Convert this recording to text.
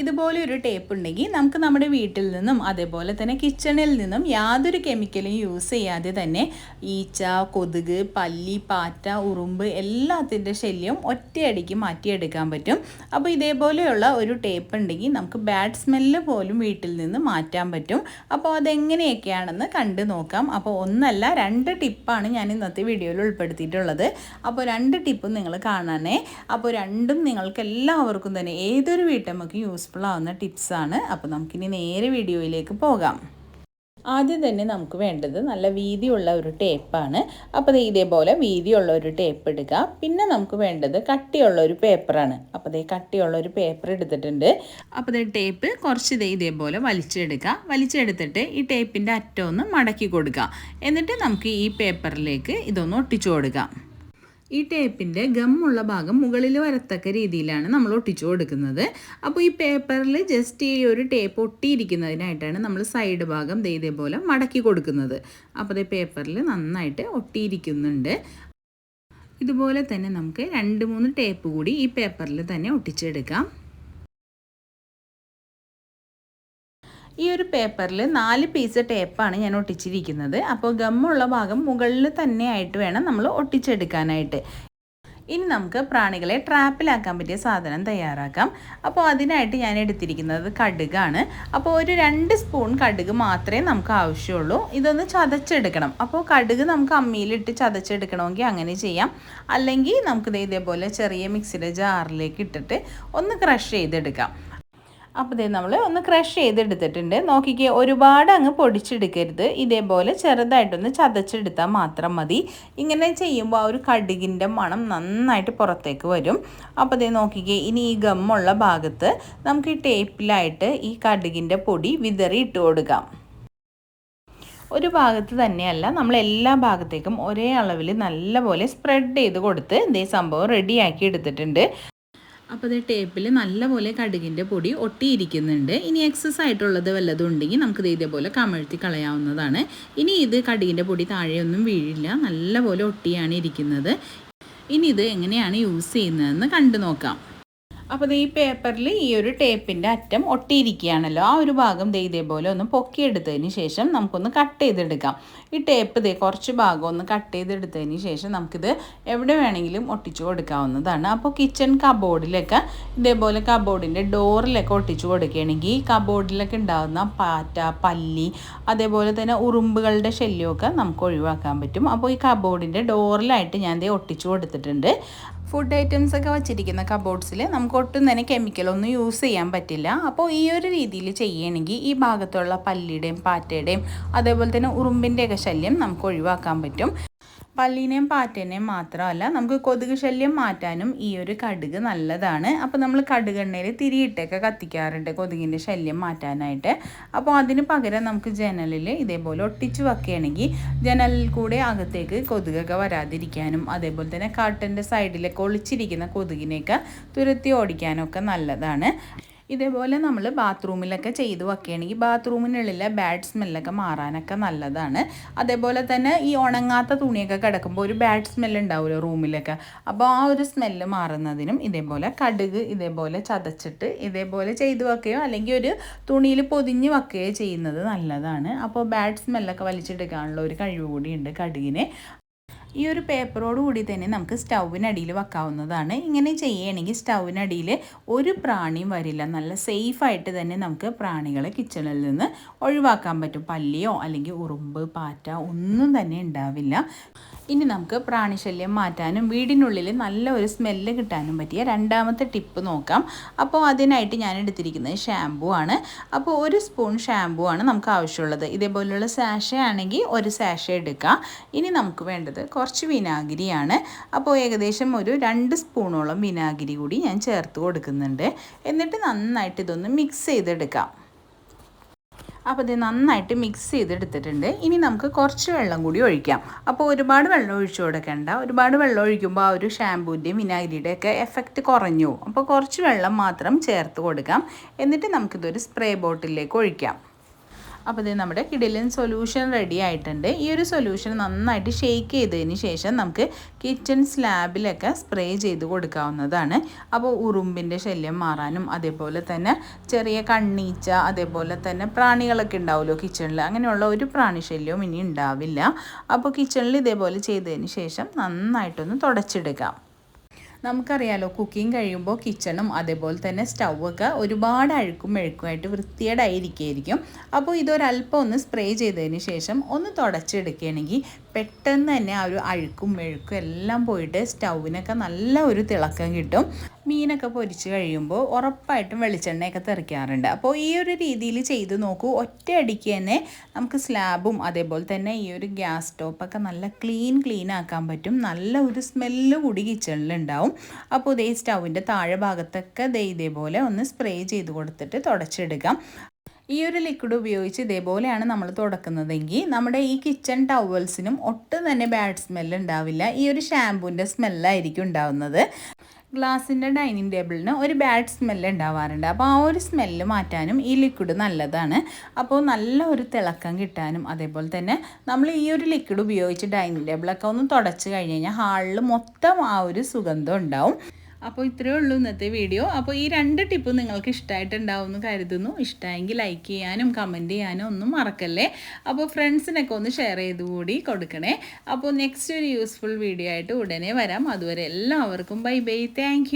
ഇതുപോലെ ഒരു ടേപ്പ് ഉണ്ടെങ്കിൽ നമുക്ക് നമ്മുടെ വീട്ടിൽ നിന്നും അതേപോലെ തന്നെ കിച്ചണിൽ നിന്നും യാതൊരു കെമിക്കലും യൂസ് ചെയ്യാതെ തന്നെ ഈച്ച കൊതുക് പല്ലി പാറ്റ ഉറുമ്പ് എല്ലാത്തിന്റെ ശല്യം ഒറ്റയടിക്ക് മാറ്റിയെടുക്കാൻ പറ്റും. അപ്പോൾ ഇതേപോലെയുള്ള ഒരു ടേപ്പ് ഉണ്ടെങ്കിൽ നമുക്ക് ബാഡ് സ്മെല്ല് പോലും വീട്ടിൽ നിന്ന് മാറ്റാൻ പറ്റും. അപ്പോൾ അതെങ്ങനെയൊക്കെയാണെന്ന് കണ്ടു നോക്കാം. അപ്പോൾ ഒന്നല്ല രണ്ട് ടിപ്പാണ് ഞാൻ ഇന്നത്തെ വീഡിയോയിൽ ഉൾപ്പെടുത്തിയിട്ടുള്ളത്. അപ്പോൾ രണ്ട് ടിപ്പും നിങ്ങൾ കാണാനേ. അപ്പോൾ രണ്ടും നിങ്ങൾക്ക് എല്ലാവർക്കും തന്നെ ഏതൊരു വീട്ടമ്മയ്ക്കും യൂസ്ഫുൾ ആവുന്ന ടിപ്സാണ് അപ്പോൾ നമുക്കിനി നേരെ വീഡിയോയിലേക്ക് പോകാം. ആദ്യം തന്നെ നമുക്ക് വേണ്ടത് നല്ല വീതിയുള്ള ഒരു ടേപ്പാണ് അപ്പോൾ ദേ ഇതേപോലെ വീതിയുള്ള ഒരു ടേപ്പ് എടുക്കുക പിന്നെ നമുക്ക് വേണ്ടത് കട്ടിയുള്ള ഒരു പേപ്പറാണ് അപ്പോൾ ദേ കട്ടിയുള്ള ഒരു പേപ്പർ എടുത്തിട്ടുണ്ട്. അപ്പോൾ ദേ ടേപ്പ് കുറച്ച് ദേ ഇതേപോലെ വലിച്ചെടുക്കുക വലിച്ചെടുത്തിട്ട് ഈ ടേപ്പിന്റെ അറ്റം ഒന്ന് മടക്കി കൊടുക്കുക എന്നിട്ട് നമുക്ക് ഈ പേപ്പറിലേക്ക് ഇതൊന്ന് ഒട്ടിച്ചു കൊടുക്കാം. ഈ ടേപ്പിന്റെ ഗമ്മുള്ള ഭാഗം മുകളിൽ വരത്തക്ക രീതിയിലാണ് നമ്മൾ ഒട്ടിച്ചു കൊടുക്കുന്നത്. അപ്പോൾ ഈ പേപ്പറിൽ ജസ്റ്റ് ഈ ഒരു ടേപ്പ് ഒട്ടിയിരിക്കുന്നതിനായിട്ടാണ് നമ്മൾ സൈഡ് ഭാഗം ഇതേപോലെ മടക്കി കൊടുക്കുന്നത്. അപ്പോൾ ഈ പേപ്പറിൽ നന്നായിട്ട് ഒട്ടിയിരിക്കുന്നുണ്ട്. ഇതുപോലെ തന്നെ നമുക്ക് രണ്ട് മൂന്ന് ടേപ്പ് കൂടി ഈ പേപ്പറിൽ തന്നെ ഒട്ടിച്ചെടുക്കാം. ഈ ഒരു പേപ്പറിൽ നാല് പീസ് ടേപ്പാണ് ഞാൻ ഒട്ടിച്ചിരിക്കുന്നത്. അപ്പോൾ ഗമ്മുള്ള ഭാഗം മുകളിൽ തന്നെ ആയിട്ട് വേണം നമ്മൾ ഒട്ടിച്ചെടുക്കാനായിട്ട്. ഇനി നമുക്ക് പ്രാണികളെ ട്രാപ്പിലാക്കാൻ പറ്റിയ സാധനം തയ്യാറാക്കാം. അപ്പോൾ അതിനായിട്ട് ഞാൻ എടുത്തിരിക്കുന്നത് കടുകാണ്. അപ്പോൾ ഒരു രണ്ട് സ്പൂൺ കടുക് മാത്രമേ നമുക്ക് ആവശ്യമുള്ളൂ. ഇതൊന്ന് ചതച്ചെടുക്കണം. അപ്പോൾ കടുക് നമുക്ക് അമ്മിയിലിട്ട് ചതച്ചെടുക്കണമെങ്കിൽ അങ്ങനെ ചെയ്യാം. അല്ലെങ്കിൽ നമുക്കിത് ഇതേപോലെ ചെറിയ മിക്സിയുടെ ജാറിലേക്ക് ഇട്ടിട്ട് ഒന്ന് ക്രഷ് ചെയ്തെടുക്കാം. അപ്പോൾ ഇതേ നമ്മൾ ഒന്ന് ക്രഷ് ചെയ്തെടുത്തിട്ടുണ്ട്. നോക്കിക്കേ ഒരുപാട് അങ്ങ് പൊടിച്ചെടുക്കരുത്. ഇതേപോലെ ചെറുതായിട്ടൊന്ന് ചതച്ചെടുത്താൽ മാത്രം മതി. ഇങ്ങനെ ചെയ്യുമ്പോൾ ആ ഒരു കടുകിന്റെ മണം നന്നായിട്ട് പുറത്തേക്ക് വരും. അപ്പോൾ ഇതേ നോക്കിക്കേ ഇനി ഈ ഗമ്മുള്ള ഭാഗത്ത് നമുക്ക് ഈ ടേപ്പിലായിട്ട് ഈ കടുകിന്റെ പൊടി വിതറി ഇട്ട് കൊടുക്കാം. ഒരു ഭാഗത്ത് തന്നെയല്ല നമ്മൾ എല്ലാ ഭാഗത്തേക്കും ഒരേ അളവിൽ നല്ലപോലെ സ്പ്രെഡ് ചെയ്ത് കൊടുത്ത് ഇതേ സംഭവം റെഡിയാക്കി എടുത്തിട്ടുണ്ട്. അപ്പോൾ ഇത് ടേപ്പിൽ നല്ലപോലെ കടുകിന്റെ പൊടി ഒട്ടിയിരിക്കുന്നുണ്ട്. ഇനി എക്സസ് ആയിട്ടുള്ളത് വല്ലതും ഉണ്ടെങ്കിൽ നമുക്കിത് ഇതേപോലെ കമഴ്ത്തി കളയാവുന്നതാണ്. ഇനി ഇത് കടുകിന്റെ പൊടി താഴെയൊന്നും വീഴില്ല. നല്ലപോലെ ഒട്ടിയാണ് ഇരിക്കുന്നത്. ഇനി ഇത് എങ്ങനെയാണ് യൂസ് ചെയ്യുന്നതെന്ന് കണ്ടു നോക്കാം. അപ്പോൾ ഈ പേപ്പറിൽ ഈ ഒരു ടേപ്പിന്റെ അറ്റം ഒട്ടിയിരിക്കുകയാണല്ലോ. ആ ഒരു ഭാഗം ദേ ഇതേപോലെ ഒന്ന് പൊക്കിയെടുത്തതിന് ശേഷം നമുക്കൊന്ന് കട്ട് ചെയ്തെടുക്കാം. ഈ ടേപ്പ് ദേ കുറച്ച് ഭാഗം ഒന്ന് കട്ട് ചെയ്തെടുത്തതിന് ശേഷം നമുക്കിത് എവിടെ വേണമെങ്കിലും ഒട്ടിച്ചു കൊടുക്കാവുന്നതാണ്. അപ്പോൾ കിച്ചൺ കബോർഡിലൊക്കെ ഇതേപോലെ കബോർഡിന്റെ ഡോറിലൊക്കെ ഒട്ടിച്ചു കൊടുക്കുകയാണെങ്കിൽ ഈ കബോർഡിലൊക്കെ ഉണ്ടാകുന്ന പാറ്റ പല്ലി അതേപോലെ തന്നെ ഉറുമ്പുകളുടെ ശല്യമൊക്കെ നമുക്ക് ഒഴിവാക്കാൻ പറ്റും. അപ്പോൾ ഈ കബോർഡിന്റെ ഡോറിലായിട്ട് ഞാൻ ദേ ഒട്ടിച്ചു കൊടുത്തിട്ടുണ്ട്. ഫുഡ് ഐറ്റംസ് ഒക്കെ വച്ചിരിക്കുന്ന കബോർഡ്സിൽ നമുക്ക് ഒട്ടും തന്നെ കെമിക്കലൊന്നും യൂസ് ചെയ്യാൻ പറ്റില്ല. അപ്പോൾ ഈ ഒരു രീതിയിൽ ചെയ്യണമെങ്കിൽ ഈ ഭാഗത്തുള്ള പല്ലിയുടെയും പാറ്റയുടെയും അതേപോലെ തന്നെ ഉറുമ്പിന്റെയൊക്കെ ശല്യം നമുക്ക് ഒഴിവാക്കാൻ പറ്റും. പല്ലീനെയും പാറ്റേനെയും മാത്രമല്ല നമുക്ക് കൊതുക് ശല്യം മാറ്റാനും ഈ ഒരു കടുക് നല്ലതാണ്. അപ്പോൾ നമ്മൾ കടുകെണ്ണയിൽ തിരിയിട്ടൊക്കെ കത്തിക്കാറുണ്ട് കൊതുകിന്റെ ശല്യം മാറ്റാനായിട്ട്. അപ്പോൾ അതിന് പകരം നമുക്ക് ജനലിൽ ഇതേപോലെ ഒട്ടിച്ചു വെക്കുകയാണെങ്കിൽ ജനലിൽ കൂടെ അകത്തേക്ക് കൊതുകൊക്കെ വരാതിരിക്കാനും അതേപോലെ തന്നെ കാട്ടന്റെ സൈഡിലൊക്കെ ഒളിച്ചിരിക്കുന്ന കൊതുകിനെയൊക്കെ തുരത്തി ഓടിക്കാനൊക്കെ നല്ലതാണ്. ഇതേപോലെ നമ്മൾ ബാത്റൂമിലൊക്കെ ചെയ്തു വെക്കുകയാണെങ്കിൽ ബാത്റൂമിനുള്ളിലെ ബാഡ് സ്മെല്ലൊക്കെ മാറാനൊക്കെ നല്ലതാണ്. അതേപോലെ തന്നെ ഈ ഉണങ്ങാത്ത തുണിയൊക്കെ കിടക്കുമ്പോൾ ഒരു ബാഡ് സ്മെല്ല് ഉണ്ടാവുമല്ലോ റൂമിലൊക്കെ. അപ്പോൾ ആ ഒരു സ്മെല്ല് മാറുന്നതിനും ഇതേപോലെ കടുക് ഇതേപോലെ ചതച്ചിട്ട് ഇതേപോലെ ചെയ്തു വെക്കുകയോ അല്ലെങ്കിൽ ഒരു തുണിയിൽ പൊതിഞ്ഞ് വെക്കുകയോ ചെയ്യുന്നത് നല്ലതാണ്. അപ്പോൾ ബാഡ് സ്മെല്ലൊക്കെ വലിച്ചെടുക്കാനുള്ള ഒരു കഴിവ് കൂടിയുണ്ട് കടുകിന്. ഈ ഒരു പേപ്പറോട് കൂടി തന്നെ നമുക്ക് സ്റ്റൗവിനടിയിൽ വെക്കാവുന്നതാണ്. ഇങ്ങനെ ചെയ്യുകയാണെങ്കിൽ സ്റ്റൗവിനടിയിൽ ഒരു പ്രാണിയും വരില്ല. നല്ല സേഫായിട്ട് തന്നെ നമുക്ക് പ്രാണികളെ കിച്ചണിൽ നിന്ന് ഒഴിവാക്കാൻ പറ്റും. പല്ലിയോ അല്ലെങ്കിൽ ഉറുമ്പ് പാറ്റ ഒന്നും തന്നെ ഉണ്ടാവില്ല. ഇനി നമുക്ക് പ്രാണിശല്യം മാറ്റാനും വീടിനുള്ളിൽ നല്ല ഒരു സ്മെല്ല് കിട്ടാനും പറ്റിയ രണ്ടാമത്തെ ടിപ്പ് നോക്കാം. അപ്പോൾ അതിനായിട്ട് ഞാൻ എടുത്തിരിക്കുന്നത് ഷാമ്പു ആണ്. അപ്പോൾ ഒരു സ്പൂൺ ഷാമ്പു ആണ് നമുക്ക് ആവശ്യമുള്ളത്. ഇതേപോലെയുള്ള സാഷ ആണെങ്കിൽ ഒരു സാഷ എടുക്കാം. ഇനി നമുക്ക് വേണ്ടത് കുറച്ച് വിനാഗിരിയാണ്. അപ്പോൾ ഏകദേശം ഒരു രണ്ട് സ്പൂണോളം വിനാഗിരി കൂടി ഞാൻ ചേർത്ത് കൊടുക്കുന്നുണ്ട്. എന്നിട്ട് നന്നായിട്ട് ഇതൊന്ന് മിക്സ് ചെയ്തെടുക്കാം. അപ്പോൾ ഇത് നന്നായിട്ട് മിക്സ് ചെയ്തെടുത്തിട്ടുണ്ട്. ഇനി നമുക്ക് കുറച്ച് വെള്ളം കൂടി ഒഴിക്കാം. അപ്പോൾ ഒരുപാട് വെള്ളം ഒഴിച്ചു കൊടുക്കേണ്ട. ഒരുപാട് വെള്ളം ഒഴിക്കുമ്പോൾ ആ ഒരു ഷാമ്പൂന്റെയും വിനാഗിരിയുടെ ഒക്കെ എഫക്റ്റ് കുറഞ്ഞു. അപ്പോൾ കുറച്ച് വെള്ളം മാത്രം ചേർത്ത് കൊടുക്കാം. എന്നിട്ട് നമുക്കിതൊരു സ്പ്രേ ബോട്ടിലേക്ക് ഒഴിക്കാം. അപ്പോൾ ഇത് നമ്മുടെ കിഡിലിൻ സൊല്യൂഷൻ റെഡി ആയിട്ടുണ്ട്. ഈ ഒരു സൊല്യൂഷൻ നന്നായിട്ട് ഷെയ്ക്ക് ചെയ്തതിന് ശേഷം നമുക്ക് കിച്ചൺ സ്ലാബിലൊക്കെ സ്പ്രേ ചെയ്ത് കൊടുക്കാവുന്നതാണ്. അപ്പോൾ ഉറുമ്പിന്റെ ശല്യം മാറാനും അതേപോലെ തന്നെ ചെറിയ കണ്ണീച്ച അതേപോലെ തന്നെ പ്രാണികളൊക്കെ ഉണ്ടാവുമല്ലോ കിച്ചണിൽ അങ്ങനെയുള്ള ഒരു പ്രാണി ശല്യവും ഇനി ഉണ്ടാവില്ല. അപ്പോൾ കിച്ചണിൽ ഇതേപോലെ ചെയ്തതിന് ശേഷം നന്നായിട്ടൊന്ന് തുടച്ചെടുക്കാം നമുക്കറിയാലോ കുക്കിംഗ് കഴിയുമ്പോൾ കിച്ചണും അതേപോലെ തന്നെ സ്റ്റൗവൊക്കെ ഒരുപാട് അഴുക്കും മെഴുക്കുമായിട്ട് വൃത്തിയേടായിരിക്കും അപ്പോൾ ഇതൊരല്പം ഒന്ന് സ്പ്രേ ചെയ്തതിന് ശേഷം ഒന്ന് തുടച്ചെടുക്കുകയാണെങ്കിൽ പെട്ടെന്ന് തന്നെ ആ ഒരു അഴുക്കും മെഴുക്കും എല്ലാം പോയിട്ട് സ്റ്റൗവിനൊക്കെ നല്ല ഒരു തിളക്കം കിട്ടും. മീനൊക്കെ പൊരിച്ച് കഴിയുമ്പോൾ ഉറപ്പായിട്ടും വെളിച്ചെണ്ണയൊക്കെ തെറിക്കാറുണ്ട്. അപ്പോൾ ഈ ഒരു രീതിയിൽ ചെയ്ത് നോക്കൂ. ഒറ്റ അടിക്ക് തന്നെ നമുക്ക് സ്ലാബും അതേപോലെ തന്നെ ഈ ഒരു ഗ്യാസ് സ്റ്റോപ്പൊക്കെ നല്ല ക്ലീൻ ക്ലീൻ ആക്കാൻ പറ്റും. നല്ല ഒരു സ്മെല്ല് കൂടി കിച്ചണിലുണ്ടാവും അപ്പോൾ ഇതേ സ്റ്റൗവിന്റെ താഴെ ഭാഗത്തൊക്കെ ദേ ഇതേപോലെ ഒന്ന് സ്പ്രേ ചെയ്ത് കൊടുത്തിട്ട് തുടച്ചെടുക്കാം ഈ ഒരു ലിക്വിഡ് ഉപയോഗിച്ച് ഇതേപോലെയാണ് നമ്മൾ തുടക്കുന്നതെങ്കിൽ നമ്മുടെ ഈ കിച്ചൺ ടവൽസിനും ഒട്ടും തന്നെ ബാഡ് സ്മെല്ല് ഉണ്ടാവില്ല. ഈ ഒരു ഷാമ്പൂവിന്റെ സ്മെല്ലായിരിക്കും ഉണ്ടാവുന്നത്. ഗ്ലാസിന്റെ ഡൈനിങ് ടേബിളിന് ഒരു ബാഡ് സ്മെല്ല് ഉണ്ടാവാറുണ്ട്. അപ്പോൾ ആ ഒരു സ്മെല്ല് മാറ്റാനും ഈ ലിക്വിഡ് നല്ലതാണ്. അപ്പോൾ നല്ല ഒരു തിളക്കം കിട്ടാനും അതേപോലെ തന്നെ നമ്മൾ ഈ ഒരു ലിക്വിഡ് ഉപയോഗിച്ച് ഡൈനിങ് ടേബിളൊക്കെ ഒന്ന് തുടച്ച് കഴിഞ്ഞ് കഴിഞ്ഞാൽ ഹാളിൽ മൊത്തം ആ ഒരു സുഗന്ധം ഉണ്ടാവും. അപ്പോൾ ഇത്രയേ ഉള്ളൂ ഇന്നത്തെ വീഡിയോ. അപ്പോൾ ഈ രണ്ട് ടിപ്പ് നിങ്ങൾക്ക് ഇഷ്ടമായിട്ടുണ്ടാവും എന്ന് കരുതുന്നു. ഇഷ്ടമായെങ്കിൽ ലൈക്ക് ചെയ്യാനും കമന്റ് ചെയ്യാനും ഒന്നും മറക്കല്ലേ? അപ്പോൾ ഫ്രണ്ട്സിനൊക്കെ ഒന്ന് ഷെയർ ചെയ്ത് കൂടി കൊടുക്കണേ. അപ്പോൾ നെക്സ്റ്റ് ഒരു യൂസ്ഫുൾ വീഡിയോ ആയിട്ട് ഉടനെ വരാം. അതുവരെ എല്ലാവർക്കും ബൈ ബൈ താങ്ക്